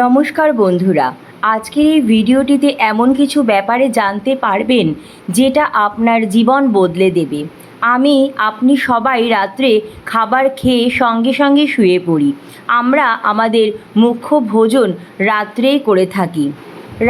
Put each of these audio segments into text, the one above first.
নমস্কার বন্ধুরা, আজকের এই ভিডিওটিতে এমন কিছু ব্যাপারে জানতে পারবেন যেটা আপনার জীবন বদলে দেবে। আমি, আপনি সবাই রাত্রে খাবার খেয়ে সঙ্গে সঙ্গে শুয়ে পড়ি। আমরা আমাদের মুখ্য ভোজন রাত্রেই করে থাকি।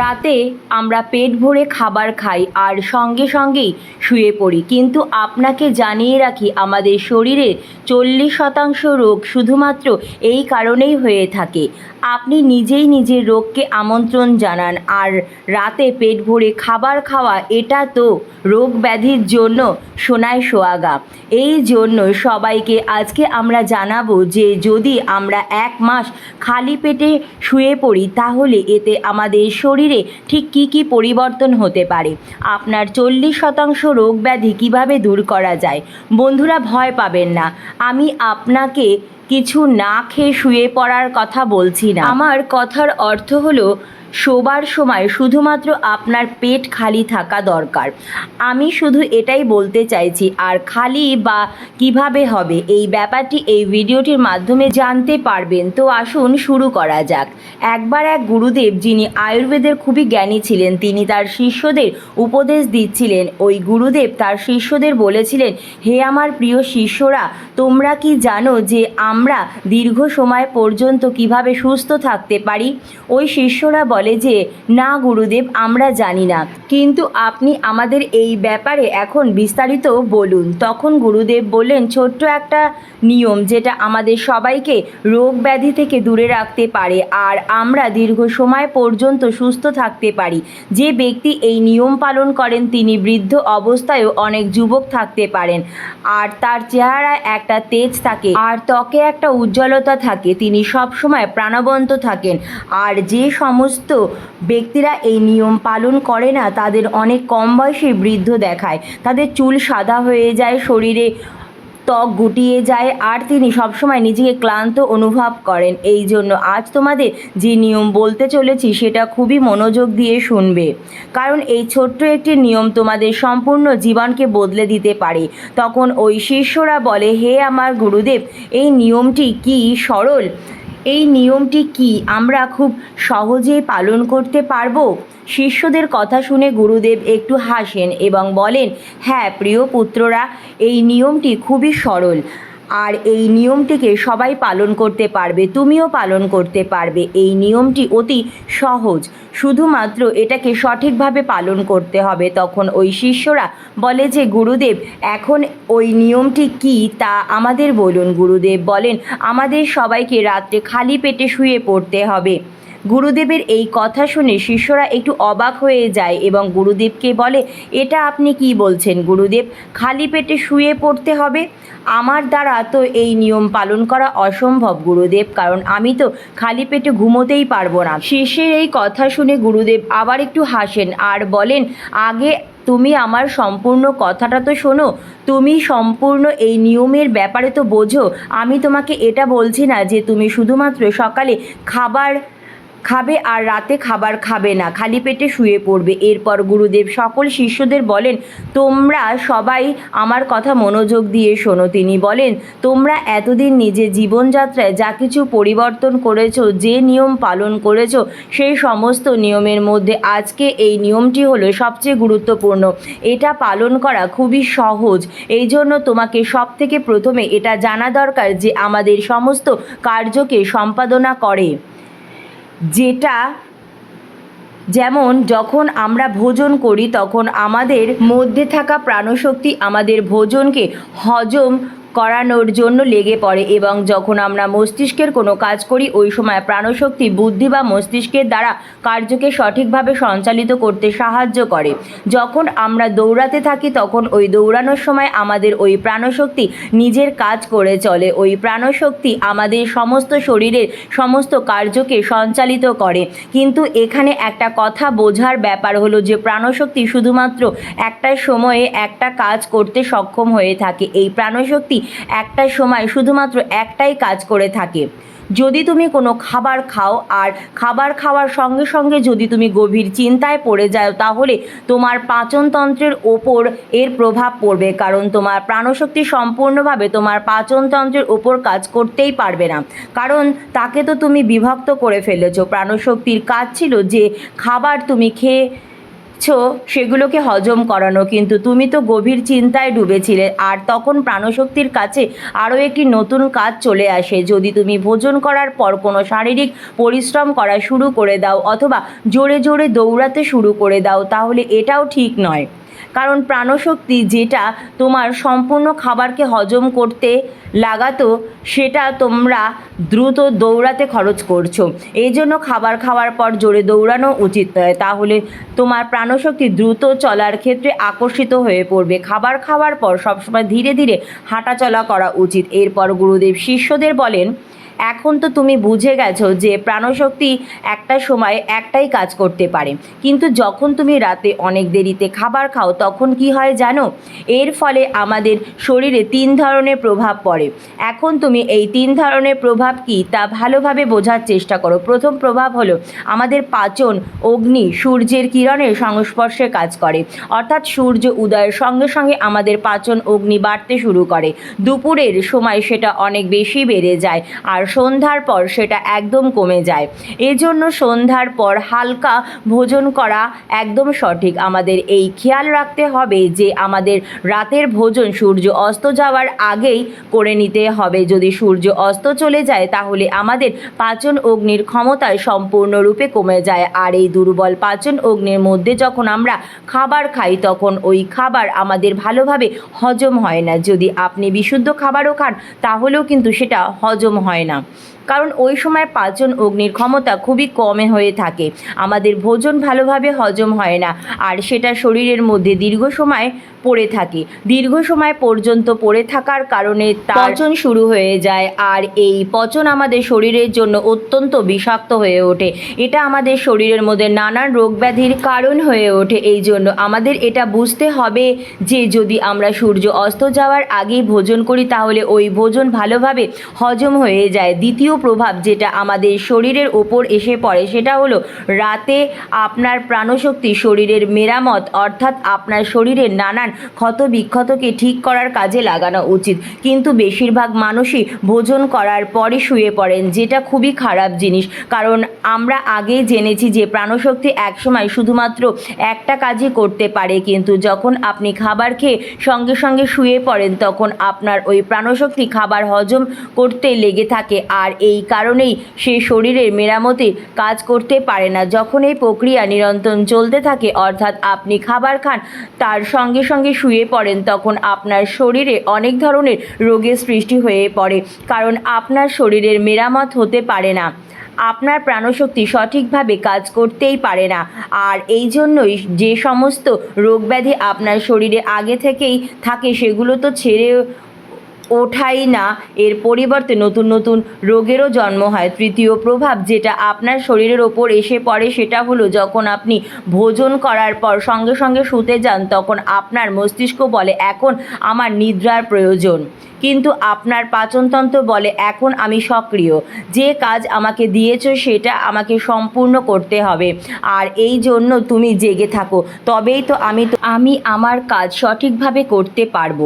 রাতে আমরা পেট ভরে খাবার খাই আর সঙ্গে সঙ্গেই শুয়ে পড়ি। কিন্তু আপনাকে জানিয়ে রাখি, আমাদের শরীরে চল্লিশ শতাংশ রোগ শুধুমাত্র এই কারণেই হয়ে থাকে। আপনি নিজেই নিজের রোগকে আমন্ত্রণ জানান। আর রাতে পেট ভরে খাবার খাওয়া, এটা তো রোগ ব্যাধির জন্য সোনায় সোয়াগা এই জন্য সবাইকে আজকে আমরা জানাব যে, যদি আমরা এক মাস খালি পেটে শুয়ে পড়ি, তাহলে এতে আমাদের শরীরে ঠিক কী কী পরিবর্তন হতে পারে? আপনার চল্লিশ শতাংশ রোগ ব্যাধি কীভাবে দূর করা যায়? বন্ধুরা ভয় পাবেন না। আমি আপনাকে কিছু না খেয়ে শুয়ে পড়ার কথা বলছি না। আমার কথার অর্থ হলো শোবার সময় শুধুমাত্র আপনার পেট খালি থাকা দরকার। আমি শুধু এটাই বলতে চাইছি, আর খালি বা কীভাবে হবে, এই ব্যাপারটি এই ভিডিওটির মাধ্যমে জানতে পারবেন। তো আসুন শুরু করা যাক। একবার এক গুরুদেব, যিনি আয়ুর্বেদের খুবই জ্ঞানী ছিলেন, তিনি তার শিষ্যদের উপদেশ দিচ্ছিলেন। ওই গুরুদেব তার শিষ্যদের বলেছিলেন, হে আমার প্রিয় শিষ্যরা, তোমরা কি জানো যে আমরা দীর্ঘ সময় পর্যন্ত কীভাবে সুস্থ থাকতে পারি? ওই শিষ্যরা বলে যে, না গুরুদেব, আমরা জানি না। কিন্তু আপনি আমাদের এই ব্যাপারে এখন বিস্তারিত বলুন। তখন গুরুদেব বললেন, ছোট্ট একটা নিয়ম যেটা আমাদের সবাইকে রোগ ব্যাধি থেকে দূরে রাখতে পারে আর আমরা দীর্ঘ সময় পর্যন্ত সুস্থ থাকতে পারি। যে ব্যক্তি এই নিয়ম পালন করেন, তিনি বৃদ্ধ অবস্থায়ও অনেক যুবক থাকতে পারেন আর তার চেহারায় একটা তেজ থাকে আর ত্বকে একটা উজ্জ্বলতা থাকে। তিনি সব সময় প্রাণবন্ত থাকেন আর যে সমস্ত ব্যক্তিরা এই নিয়ম পালন করে না, তাদের অনেক কম বয়সে বৃদ্ধ দেখায়। তাদের চুল সাদা হয়ে যায়, শরীরে ত্বক গুটিয়ে যায়, আর তিনি সবসময় নিজেকে ক্লান্ত অনুভব করেন। এই জন্য আজ তোমাদের যে নিয়ম বলতে চলেছি, সেটা খুবই মনোযোগ দিয়ে শুনবে। কারণ এই ছোট্ট একটি নিয়ম তোমাদের সম্পূর্ণ জীবনকে বদলে দিতে পারে। তখন ওই শিষ্যরা বলে, হে আমার গুরুদেব, এই নিয়মটি কি সরল? এই নিয়মটি কি আমরা খুব সহজেই পালন করতে পারব? শিষ্যদের কথা শুনে গুরুদেব একটু হাসেন এবং বলেন হ্যাঁ প্রিয় পুত্ররা, এই নিয়মটি খুবই সরল। আর এই নিয়মটিকে সবাই পালন করতে পারবে, তুমিও পালন করতে পারবে। এই নিয়মটি অতি সহজ। শুধুমাত্র এটাকে সঠিকভাবে পালন করতে হবে। তখন ওই শিষ্যরা বলে যে, গুরুদেব, এখন ওই নিয়মটি কি তা আমাদের বলুন। গুরুদেব বলেন, আমাদের সবাইকে রাত্রে খালি পেটে শুয়ে পড়তে হবে। গুরুদেবের এই কথা শুনে শিষ্যরা একটু অবাক হয়ে যায় এবং গুরুদেবকে বলে, এটা আপনি কি বলছেন গুরুদেব? খালি পেটে শুয়ে পড়তে হবে? আমার দ্বারা তো এই নিয়ম পালন করা অসম্ভব গুরুদেব, কারণ আমি তো খালি পেটে ঘুমোতেই পারব না। শিষ্যের এই কথা শুনে গুরুদেব আবার একটু হাসেন আর বলেন, আগে তুমি আমার সম্পূর্ণ কথাটা তো শোনো। তুমি সম্পূর্ণ এই নিয়মের ব্যাপারে তো বোঝো। আমি তোমাকে এটা বলছি না যে তুমি শুধুমাত্র সকালে খাবার খাবে আর রাতে খাবার খাবে না, খালি পেটে শুয়ে পড়বে। এরপর গুরুদেব সকল শিষ্যদের বলেন, তোমরা সবাই আমার কথা মনোযোগ দিয়ে শোনো। তিনি বলেন, তোমরা এতদিন নিজের জীবনযাত্রায় যা কিছু পরিবর্তন করেছ, যে নিয়ম পালন করেছ, সেই সমস্ত নিয়মের মধ্যে আজকে এই নিয়মটি হলো সবচেয়ে গুরুত্বপূর্ণ। এটা পালন করা খুবই সহজ। এই জন্য তোমাকে সব থেকে প্রথমে এটা জানা দরকার যে আমাদের সমস্ত কার্যকে সম্পাদনা করে। যেটা যেমন যখন আমরা ভোজন করি তখন আমাদের মধ্যে থাকা প্রাণশক্তি আমাদের ভোজনকে হজম করানোর জন্য লেগে পড়ে এবং যখন আমরা মস্তিষ্কের কোনো কাজ করি, ওই সময় প্রাণশক্তি, বুদ্ধি বা মস্তিষ্কের দ্বারা কার্যকে সঠিকভাবে সঞ্চালিত করতে সাহায্য করে। যখন আমরা দৌড়াতে থাকি, তখন ওই দৌড়ানোর সময় আমাদের ওই প্রাণশক্তি নিজের কাজ করে চলে। ওই প্রাণশক্তি আমাদের সমস্ত শরীরের সমস্ত কার্যকে সঞ্চালিত করে। কিন্তু এখানে একটা কথা বোঝার ব্যাপার হলো যে, প্রাণশক্তি শুধুমাত্র একটা সময়ে একটা কাজ করতে সক্ষম হয়ে থাকে। এই প্রাণশক্তি একটা সময় শুধুমাত্র একটাই কাজ করে থাকে। যদি তুমি কোনো খাবার খাও আর খাবার খাওয়ার সঙ্গে সঙ্গে যদি তুমি গভীর চিন্তায় পড়ে যাও, তাহলে তোমার পাচনতন্ত্রের ওপর এর প্রভাব পড়বে, কারণ তোমার প্রাণশক্তি সম্পূর্ণভাবে তোমার পাচনতন্ত্রের ওপর কাজ করতেই পারবে না। কারণ তাকে তো তুমি বিভক্ত করে ফেলেছো। প্রাণশক্তির কাজ ছিল যে খাবার তুমি খেয়ে ছো সেগুলোকে হজম করানো, কিন্তু তুমি তো গভীর চিন্তায় ডুবেছিলে। আর তখন প্রাণশক্তির কাছে আরও একটি নতুন কাজ চলে আসে। যদি তুমি ভোজন করার পর কোনো শারীরিক পরিশ্রম করা শুরু করে দাও, অথবা জোরে জোরে দৌড়াতে শুরু করে দাও, তাহলে এটাও ঠিক নয়। কারণ প্রাণশক্তি যেটা তোমার সম্পূর্ণ খাবারকে হজম করতে লাগাতো, সেটা তোমরা দ্রুত দৌড়াতে খরচ করছ। এই জন্য খাবার খাওয়ার পর জোরে দৌড়ানো উচিত নয়। তাহলে তোমার প্রাণশক্তি দ্রুত চলার ক্ষেত্রে আকর্ষিত হয়ে পড়বে। খাবার খাওয়ার পর সবসময় ধীরে ধীরে হাঁটাচলা করা উচিত। এরপর গুরুদেব শিষ্যদের বলেন এখন তো তুমি বুঝে গেছো যে প্রাণশক্তি একটা সময় একটাই কাজ করতে পারে। কিন্তু যখন তুমি রাতে অনেক দেরিতে খাবার খাও, তখন কি হয় জানো? এর ফলে আমাদের শরীরে তিন ধরনের প্রভাব পড়ে। এখন তুমি এই তিন ধরনের প্রভাব কি তা ভালোভাবে বোঝার চেষ্টা করো। প্রথম প্রভাব হলো আমাদের পাচন, অগ্নি, সূর্যের কিরণের সংস্পর্শে কাজ করে। অর্থাৎ সূর্য উদয়ের সঙ্গে সঙ্গে আমাদের পাচন, অগ্নি বাড়তে শুরু করে। দুপুরের সময় সেটা অনেক বেশি বেড়ে যায়। আর সন্ধ্যার পর সেটা একদম কমে যায়। এজন্য সন্ধ্যার পর হালকা ভোজন করা একদম সঠিক। আমাদের এই খেয়াল রাখতে হবে যে আমাদের রাতের ভোজন সূর্য অস্ত যাওয়ার আগেই করে নিতে হবে। যদি সূর্য অস্ত চলে যায়, তাহলে আমাদের পাচন অগ্নির ক্ষমতায় সম্পূর্ণরূপে কমে যায়। আর এই দুর্বল পাচন অগ্নির মধ্যে যখন আমরা খাবার খাই, তখন ওই খাবার আমাদের ভালোভাবে হজম হয় না। যদি আপনি বিশুদ্ধ খাবারও খান, তাহলেও কিন্তু সেটা হজম হয় না। Argentina. কারণ ওই সময় পাচন অগ্নির ক্ষমতা খুবই কমে হয়ে থাকে। আমাদের ভোজন ভালোভাবে হজম হয় না, আর সেটা শরীরের মধ্যে দীর্ঘ সময় পড়ে থাকে। দীর্ঘ সময় পর্যন্ত পড়ে থাকার কারণে পচন শুরু হয়ে যায়, আর এই পচন আমাদের শরীরের জন্য অত্যন্ত বিষাক্ত হয়ে ওঠে। এটা আমাদের শরীরের মধ্যে নানান রোগ ব্যাধির কারণ হয়ে ওঠে। এই জন্য আমাদের এটা বুঝতে হবে যে যদি আমরা সূর্য অস্ত যাওয়ার আগেই ভোজন করি, তাহলে ওই ভোজন ভালোভাবে হজম হয়ে যায়। দ্বিতীয় প্রভাব যেটা আমাদের শরীরের ওপর এসে পড়ে সেটা হলো রাতে আপনার প্রাণশক্তি শরীরের মেরামত অর্থাৎ আপনার শরীরের নানান ক্ষত বিক্ষতকে ঠিক করার কাজে লাগানো উচিত। কিন্তু বেশিরভাগ মানুষই ভোজন করার পরে শুয়ে পড়েন, যেটা খুবই খারাপ জিনিস। কারণ আমরা আগেই জেনেছি যে প্রাণশক্তি একসময় শুধুমাত্র একটা কাজই করতে পারে, কিন্তু যখন আপনি খাবার খেয়ে সঙ্গে সঙ্গে শুয়ে পড়েন, তখন আপনার ওই প্রাণশক্তি খাবার হজম করতে লেগে থাকে। আর এই কারণেই সে শরীরের মেরামতে কাজ করতে পারে না। যখন এই প্রক্রিয়া নিরন্তর চলতে থাকে, অর্থাৎ আপনি খাবার খান, তার সঙ্গে সঙ্গে শুয়ে পড়েন, তখন আপনার শরীরে অনেক ধরনের রোগের সৃষ্টি হয়ে পড়ে, কারণ আপনার শরীরের মেরামত হতে পারে না। আপনার প্রাণশক্তি সঠিকভাবে কাজ করতেই পারে না। আর এই জন্যই যে সমস্ত রোগব্যাধি আপনার শরীরে আগে থেকেই থাকে, সেগুলো তো ছেড়ে ওঠাই না। এর পরিবর্তে নতুন নতুন রোগেরও জন্ম হয়। তৃতীয় প্রভাব যেটা আপনার শরীরের ওপর এসে পড়ে সেটা হলো যখন আপনি ভোজন করার পর সঙ্গে সঙ্গে শুতে যান, তখন আপনার মস্তিষ্ক বলে, এখন আমার নিদ্রার প্রয়োজন। কিন্তু আপনার পাচনতন্ত্র বলে এখন আমি সক্রিয়। যে কাজ আমাকে দিয়েছ সেটা আমাকে সম্পূর্ণ করতে হবে। আর এই জন্য তুমি জেগে থাকো। তবেই তো আমি তো আমি আমার কাজ সঠিকভাবে করতে পারব।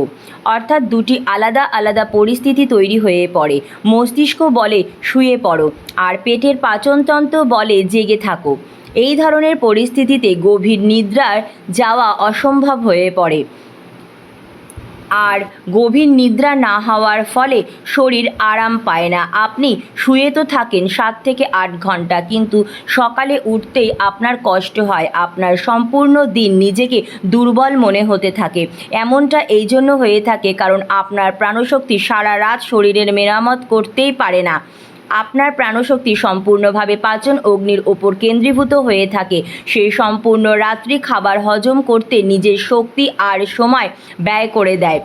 অর্থাৎ দুটি আলাদা আলাদা পরিস্থিতি তৈরি হয়ে পড়ে। মস্তিষ্ক বলে, শুয়ে পড়ো। আর পেটের পাচনতন্ত্র বলে, জেগে থাকো। এই ধরনের পরিস্থিতিতে গভীর নিদ্রার যাওয়া অসম্ভব হয়ে পড়ে। আর গভীর নিদ্রা না হওয়ার ফলে শরীর আরাম পায় না। আপনি শুয়ে তো থাকেন সাত থেকে আট ঘণ্টা, কিন্তু সকালে উঠতেই আপনার কষ্ট হয়। আপনার সম্পূর্ণ দিন নিজেকে দুর্বল মনে হতে থাকে। এমনটা এই জন্য হয়ে থাকে কারণ আপনার প্রাণশক্তি সারা রাত শরীরের মেরামত করতেই পারে না। আপনার প্রাণশক্তি সম্পূর্ণভাবে পাচন অগ্নির ওপর কেন্দ্রীভূত হয়ে থাকে। সেই সম্পূর্ণ রাত্রি খাবার হজম করতে নিজের শক্তি আর সময় ব্যয় করে দেয়।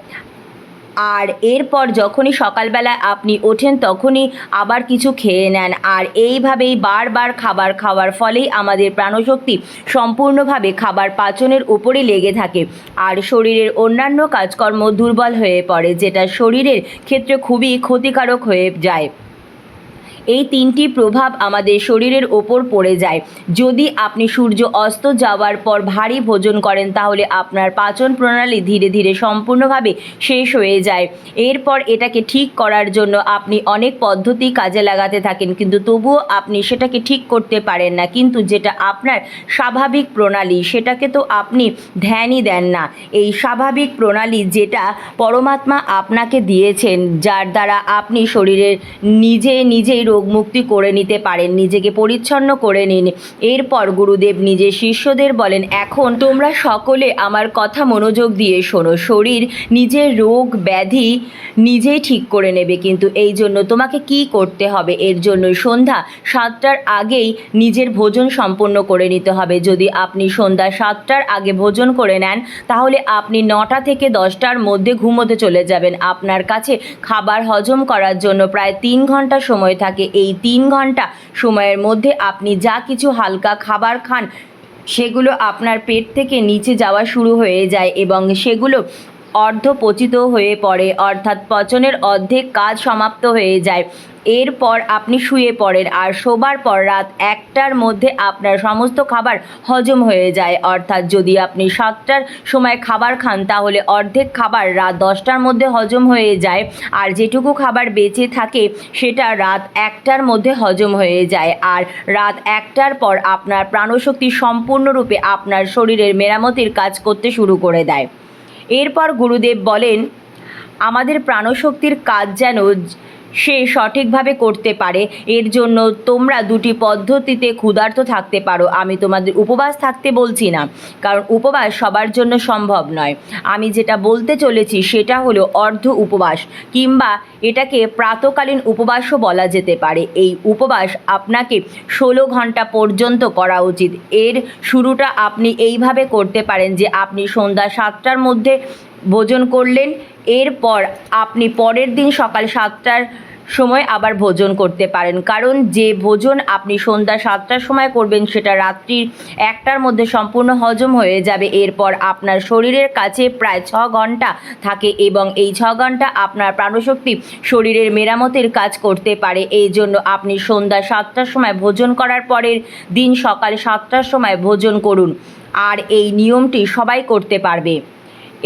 আর এরপর যখনই সকালবেলায় আপনি ওঠেন, তখনই আবার কিছু খেয়ে নেন। আর এইভাবেই বারবার খাবার খাওয়ার ফলেই আমাদের প্রাণশক্তি সম্পূর্ণভাবে খাবার পাচনের উপরে লেগে থাকে। আর শরীরের অন্যান্য কাজকর্ম দুর্বল হয়ে পড়ে, যেটা শরীরের ক্ষেত্রে খুবই ক্ষতিকারক হয়ে যায়। এই তিনটি প্রভাব আমাদের শরীরের ওপর পড়ে যায়। যদি আপনি সূর্য অস্ত যাওয়ার পর ভারী ভোজন করেন, তাহলে আপনার পাচন প্রণালী ধীরে ধীরে সম্পূর্ণভাবে শেষ হয়ে যায়। এরপর এটাকে ঠিক করার জন্য আপনি অনেক পদ্ধতি কাজে লাগাতে থাকেন, কিন্তু তবুও আপনি সেটাকে ঠিক করতে পারেন না। কিন্তু যেটা আপনার স্বাভাবিক প্রণালী, সেটাকে তো আপনি ধ্যানই দেন না। এই স্বাভাবিক প্রণালী যেটা পরমাত্মা আপনাকে দিয়েছেন, যার দ্বারা আপনি শরীরের নিজে নিজেই রোগমুক্তি করে নিতে পারেন, নিজেকে পরিচ্ছন্ন করে নিন। এরপর গুরুদেব নিজের শিষ্যদের বলেন, এখন তোমরা সকলে আমার কথা মনোযোগ দিয়ে শোনো। শরীর নিজের রোগ ব্যাধি নিজেই ঠিক করে নেবে, কিন্তু এই জন্য তোমাকে কি করতে হবে? এর জন্য সন্ধ্যা সাতটার আগেই নিজের ভোজন সম্পন্ন করে নিতে হবে। যদি আপনি সন্ধ্যা সাতটার আগে ভোজন করে নেন, তাহলে আপনি নটা থেকে দশটার মধ্যে ঘুমোতে চলে যাবেন। আপনার কাছে খাবার হজম করার জন্য প্রায় তিন ঘণ্টা সময় থাকে। এই তিন ঘণ্টা সময়ের মধ্যে আপনি যা কিছু হালকা খাবার খান, সেগুলো আপনার পেট থেকে নিচে যাওয়া শুরু হয়ে যায় এবং সেগুলো অর্ধপচিত হয়ে পড়ে, অর্থাৎ পচনের অর্ধেক কাজ সমাপ্ত হয়ে যায়। এরপর আপনি শুয়ে পড়েন আর শোবার পর রাত একটার মধ্যে আপনার সমস্ত খাবার হজম হয়ে যায়। অর্থাৎ যদি আপনি সাতটার সময় খাবার খান, তাহলে অর্ধেক খাবার রাত দশটার মধ্যে হজম হয়ে যায় আর যেটুকু খাবার বেঁচে থাকে, সেটা রাত একটার মধ্যে হজম হয়ে যায়। আর রাত একটার পর আপনার প্রাণশক্তি সম্পূর্ণরূপে আপনার শরীরের মেরামতির কাজ করতে শুরু করে দেয়। এরপর গুরুদেব বলেন আমাদের প্রাণশক্তির কাজ যেন সে সঠিকভাবে করতে পারে। এর জন্য তোমরা দুটি পদ্ধতিতে ক্ষুধার্ত থাকতে পারো। আমি তোমাদের উপবাস থাকতে বলছি না, কারণ উপবাস সবার জন্য সম্ভব নয়। আমি যেটা বলতে চলেছি সেটা হলো অর্ধ উপবাস, কিংবা এটাকে প্রাতকালীন উপবাসও বলা যেতে পারে। এই উপবাস আপনাকে ষোলো ঘণ্টা পর্যন্ত করা উচিত। এর শুরুটা আপনি এইভাবে করতে পারেন যে আপনি সন্ধ্যা সাতটার মধ্যে ভোজন করলেন এরপর আপনি পরের দিন সকাল সাতটার সময় আবার ভোজন করতে পারেন। কারণ যে ভোজন আপনি সন্ধ্যা সাতটার সময় করবেন, সেটা রাত্রির একটার মধ্যে সম্পূর্ণ হজম হয়ে যাবে। এরপর আপনার শরীরের কাছে প্রায় ছ ঘণ্টা থাকে এবং এই ছ ঘণ্টা আপনার প্রাণশক্তি শরীরের মেরামতের কাজ করতে পারে। এই জন্য আপনি সন্ধ্যা সাতটার সময় ভোজন করার পরের দিন সকাল সাতটার সময় ভোজন করুন। আর এই নিয়মটি সবাই করতে পারবে।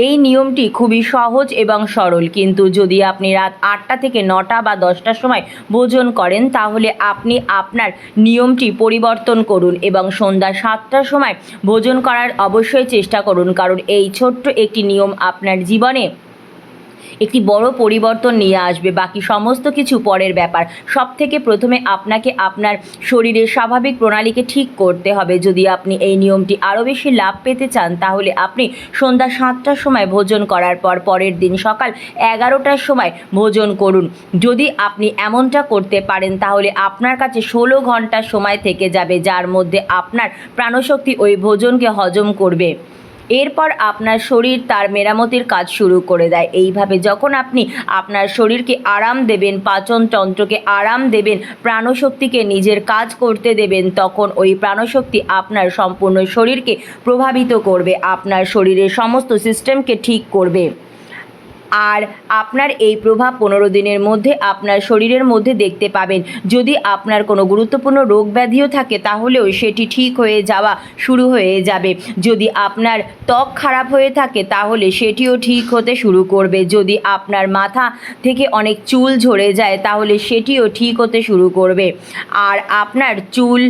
এই নিয়মটি খুবই সহজ এবং সরল। কিন্তু যদি আপনি রাত আটটা থেকে নটা বা দশটার সময় ভোজন করেন, তাহলে আপনি আপনার নিয়মটি পরিবর্তন করুন এবং সন্ধ্যা সাতটার সময় ভোজন করার অবশ্যই চেষ্টা করুন। কারণ এই ছোট্ট একটি নিয়ম আপনার জীবনে একটি বড় পরিবর্তন নিয়ে আসবে। বাকি সমস্ত কিছু পরের ব্যাপার। সব থেকে প্রথমে আপনাকে আপনার শরীরের স্বাভাবিক প্রণালীকে ঠিক করতে হবে। যদি আপনি এই নিয়মটি আরও বেশি লাভ পেতে চান, তাহলে আপনি সন্ধ্যা সাতটার সময় ভোজন করার পর পরের দিন সকাল এগারোটার সময় ভোজন করুন। যদি আপনি এমনটা করতে পারেন, তাহলে আপনার কাছে ষোলো ঘণ্টার সময় থেকে যাবে, যার মধ্যে আপনার প্রাণশক্তি ওই ভোজনকে হজম করবে। এরপর আপনার শরীর তার মেরামতির কাজ শুরু করে দেয়। এইভাবে যখন আপনি আপনার শরীরকে আরাম দেবেন পাচনতন্ত্রকে আরাম দেবেন, প্রাণশক্তিকে নিজের কাজ করতে দেবেন, তখন ওই প্রাণশক্তি আপনার সম্পূর্ণ শরীরকে প্রভাবিত করবে, আপনার শরীরের সমস্ত সিস্টেমকে ঠিক করবে। আর আপনার এই প্রভাব পনেরো দিনের মধ্যে আপনার শরীরের মধ্যে দেখতে পাবেন। যদি আপনার কোনো গুরুত্বপূর্ণ রোগ ব্যাধিও থাকে, তাহলেও সেটি ঠিক হয়ে যাওয়া শুরু হয়ে যাবে। যদি আপনার ত্বক খারাপ হয়ে থাকে, তাহলে সেটিও ঠিক হতে শুরু করবে। যদি আপনার মাথা থেকে অনেক চুল ঝরে যায়, তাহলে সেটিও ঠিক হতে শুরু করবে। আর আপনার চুল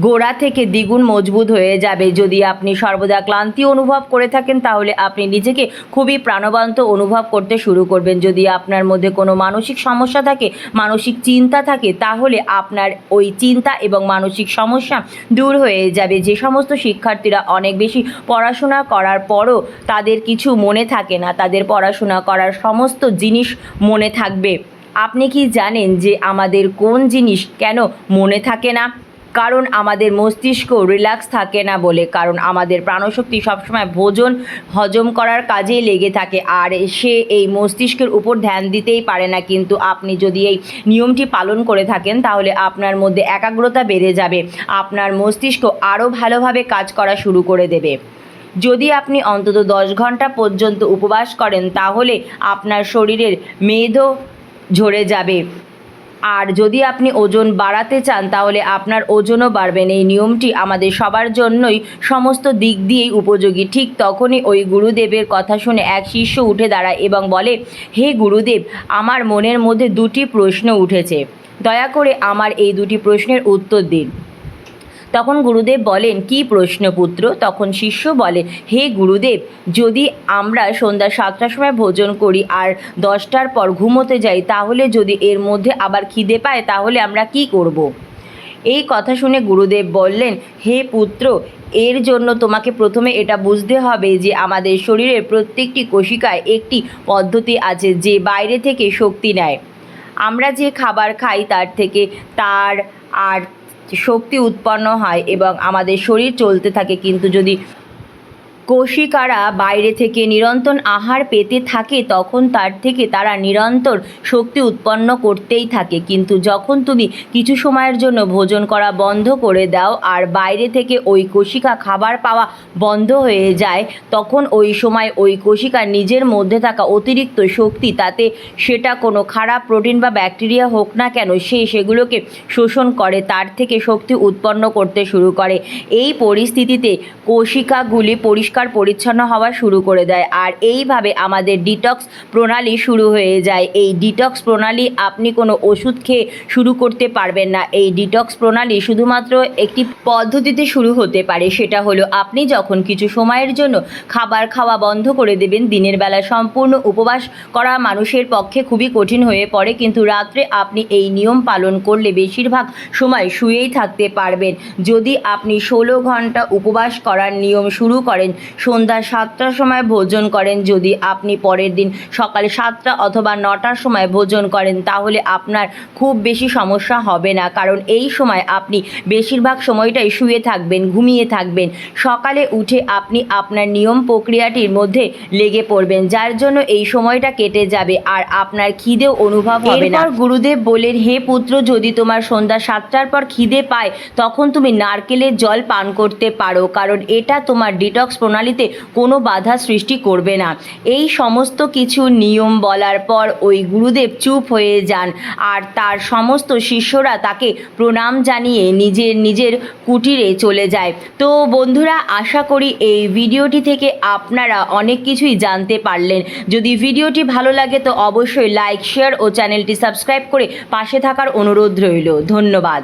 গোড়া থেকে দ্বিগুণ মজবুত হয়ে যাবে। যদি আপনি সর্বদা ক্লান্তি অনুভব করে থাকেন, তাহলে আপনি নিজেকে খুবই প্রাণবন্ত অনুভব করতে শুরু করবেন। যদি আপনার মধ্যে কোনো মানসিক সমস্যা থাকে, মানসিক চিন্তা থাকে, তাহলে আপনার ওই চিন্তা এবং মানসিক সমস্যা দূর হয়ে যাবে। যে সমস্ত শিক্ষার্থীরা অনেক বেশি পড়াশোনা করার পরও তাদের কিছু মনে থাকে না, তাদের পড়াশোনা করার সমস্ত জিনিস মনে থাকবে। আপনি কি জানেন যে আমাদের কোন জিনিস কেন মনে থাকে না? কারণ আমাদের মস্তিষ্ক রিল্যাক্স থাকে না বলে, কারণ আমাদের প্রাণশক্তি সবসময় ভোজন, হজম করার কাজেই লেগে থাকে। আর সে এই মস্তিষ্কের উপর ধ্যান দিতেই পারে না, কিন্তু আপনি যদি এই নিয়মটি পালন করে থাকেন, তাহলে আপনার মধ্যে একাগ্রতা বেড়ে যাবে। আপনার মস্তিষ্ক আরও ভালোভাবে কাজ করা শুরু করে দেবে। যদি আপনি অন্তত দশ ঘণ্টা পর্যন্ত উপবাস করেন, তাহলে আপনার শরীরের মেদও ঝরে যাবে। আর যদি আপনি ওজন বাড়াতে চান, তাহলে আপনার ওজনও বাড়বেন এই নিয়মটি আমাদের সবার জন্যই সমস্ত দিক দিয়েই উপযোগী। ঠিক তখনই ওই গুরুদেবের কথা শুনে এক শিষ্য উঠে দাঁড়ায় এবং বলে, হে গুরুদেব, আমার মনের মধ্যে দুটি প্রশ্ন উঠেছে। দয়া করে আমার এই দুটি প্রশ্নের উত্তর দিন। তখন গুরুদেব বলেন, কি প্রশ্ন পুত্র তখন শিষ্য বলে, হে গুরুদেব, যদি আমরা সন্ধ্যা সাতটার সময় ভোজন করি আর দশটার পর ঘুমোতে যাই, তাহলে যদি এর মধ্যে আবার খিদে পায়, তাহলে আমরা কি করব। এই কথা শুনে গুরুদেব বললেন, হে পুত্র, এর জন্য তোমাকে প্রথমে এটা বুঝতে হবে যে আমাদের শরীরের প্রত্যেকটি কোশিকায় একটি পদ্ধতি আছে যে বাইরে থেকে শক্তি নেয় আমরা যে খাবার খাই, তার থেকে তার আর শক্তি উৎপন্ন হয় এবং আমাদের শরীর চলতে থাকে কিন্তু যদি কোশিকারা বাইরে থেকে নিরন্তর আহার পেতে থাকে, তখন তার থেকে তারা নিরন্তর শক্তি উৎপন্ন করতেই থাকে। কিন্তু যখন তুমি কিছু সময়ের জন্য ভোজন করা বন্ধ করে দাও আর বাইরে থেকে ওই কোশিকা খাবার পাওয়া বন্ধ হয়ে যায়, তখন ওই সময় ওই কোশিকার নিজের মধ্যে থাকা অতিরিক্ত শক্তি, তাতে সেটা কোনো খারাপ প্রোটিন বা ব্যাকটেরিয়া হোক না কেন, সে সেগুলোকে শোষণ করে, তার থেকে শক্তি উৎপন্ন করতে শুরু করে। এই পরিস্থিতিতে কোশিকাগুলি পরিষ্কার পরিচ্ছন্ন হওয়া শুরু করে দেয়। আর এইভাবে আমাদের ডিটক্স প্রণালী শুরু হয়ে যায়। এই ডিটক্স প্রণালী আপনি কোনো ওষুধ খেয়ে শুরু করতে পারবেন না। এই ডিটক্স প্রণালী শুধুমাত্র একটি পদ্ধতিতে শুরু হতে পারে। সেটা হলো আপনি যখন কিছু সময়ের জন্য খাবার খাওয়া বন্ধ করে দেবেন, দিনের বেলা সম্পূর্ণ উপবাস করা মানুষের পক্ষে খুবই কঠিন হয়ে পড়ে। কিন্তু রাত্রে আপনি এই নিয়ম পালন করলে বেশিরভাগ সময় শুয়েই থাকতে পারবেন। যদি আপনি ষোলো ঘণ্টা উপবাস করার নিয়ম শুরু করেন সন্ধ্যা সাতটার সময় ভোজন করেন। যদি আপনি পরের দিন সকালে সাতটা অথবা নটার সময় ভোজন করেন, তাহলে আপনার খুব বেশি সমস্যা হবে না। কারণ এই সময় আপনি বেশিরভাগ সময়টাই শুয়ে থাকবেন, ঘুমিয়ে থাকবেন। সকালে উঠে আপনি আপনার নিয়ম প্রক্রিয়াটির মধ্যে লেগে পড়বেন, যার জন্য এই সময়টা কেটে যাবে আর আপনার খিদেও অনুভব হবে না। গুরুদেব বলেন হে পুত্র, যদি তোমার সন্ধ্যা সাতটার পর খিদে পায়, তখন তুমি নারকেলের জল পান করতে পারো, কারণ এটা তোমার ডিটক্স প্রণালীতে কোনো বাধা সৃষ্টি করবে না। এই সমস্ত কিছু নিয়ম বলার পর ওই গুরুদেব চুপ হয়ে যান আর তার সমস্ত শিষ্যরা তাকে প্রণাম জানিয়ে নিজের নিজের কুটিরে চলে যায়। তো বন্ধুরা, আশা করি এই ভিডিওটি থেকে আপনারা অনেক কিছুই জানতে পারলেন। যদি ভিডিওটি ভালো লাগে তো অবশ্যই লাইক, শেয়ার ও চ্যানেলটি সাবস্ক্রাইব করে পাশে থাকার অনুরোধ রইল। ধন্যবাদ।